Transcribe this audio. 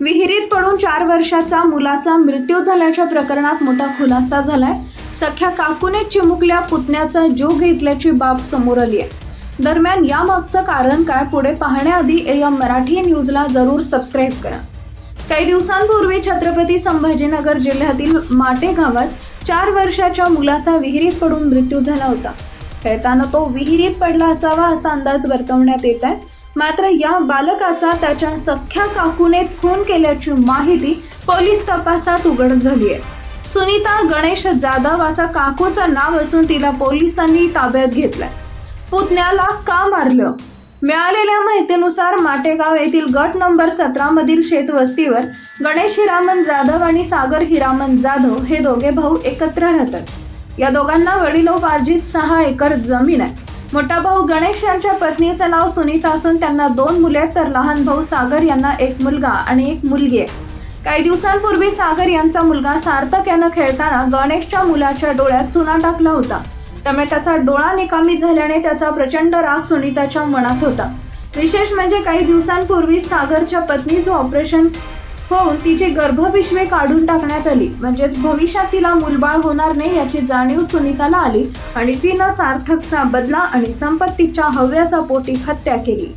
विहिरीत पडून चार वर्षाचा मुलाचा मृत्यू झाल्याच्या प्रकरणात मोठा खुलासा झालाय. सख्या काकूने चिमुकल्या पुतण्याचा जीव घेतल्याची बाब समोर आली आहे. दरम्यान यामागचं कारण काय पुढे पाहण्याआधी एम मराठी न्यूजला जरूर सबस्क्राईब करा. काही दिवसांपूर्वी छत्रपती संभाजीनगर जिल्ह्यातील माटे गावात चार वर्षाच्या मुलाचा विहिरीत पडून मृत्यू झाला होता. खेळताना तो विहिरीत पडला असावा असा अंदाज वर्तवण्यात येत आहे. मात्र या बालकाचा त्याच्या सख्ख्या काकूनेच खून केल्याची माहिती पोलीस तपासात उघड झाली आहे. सुनीता गणेश जाधव असा काकूचं नाव असून तिला पोलिसांनी ताब्यात घेतलंय. पुतण्याला का मारलं? मिळालेल्या माहितीनुसार माटेगाव येथील गट नंबर सतरा मधील शेतवस्तीवर गणेश हिरामन जाधव आणि सागर हिरामन जाधव हे दोघे भाऊ एकत्र राहतात. या दोघांना वडिलोपार्जित सहा एकर जमीन आहे. मोठा भाऊ गणेश यांच्या पत्नीचं नाव सुनीता असून त्यांना दोन मुले आहेत. तर लहान भाऊ सागर यांना एक मुलगा आणि एक मुलगी आहे. काही दिवसांपूर्वी सागर यांचा मुलगा सार्थक यानं खेळताना गणेशच्या मुलाच्या डोळ्यात चुना टाकला होता. त्यामुळे त्याचा डोळा निकामी झाल्याने त्याचा प्रचंड राग सुनीताच्या मनात होता. विशेष म्हणजे काही दिवसांपूर्वी सागरच्या पत्नीचं ऑपरेशन होऊन तिची गर्भपिशवे काढून टाकण्यात आली. म्हणजेच भविष्यात तिला मुलबाळ होणार नाही याची जाणीव सुनीताला आली आणि तिनं सार्थकचा बदला आणि संपत्तीच्या हव्यासापोटी हत्या केली.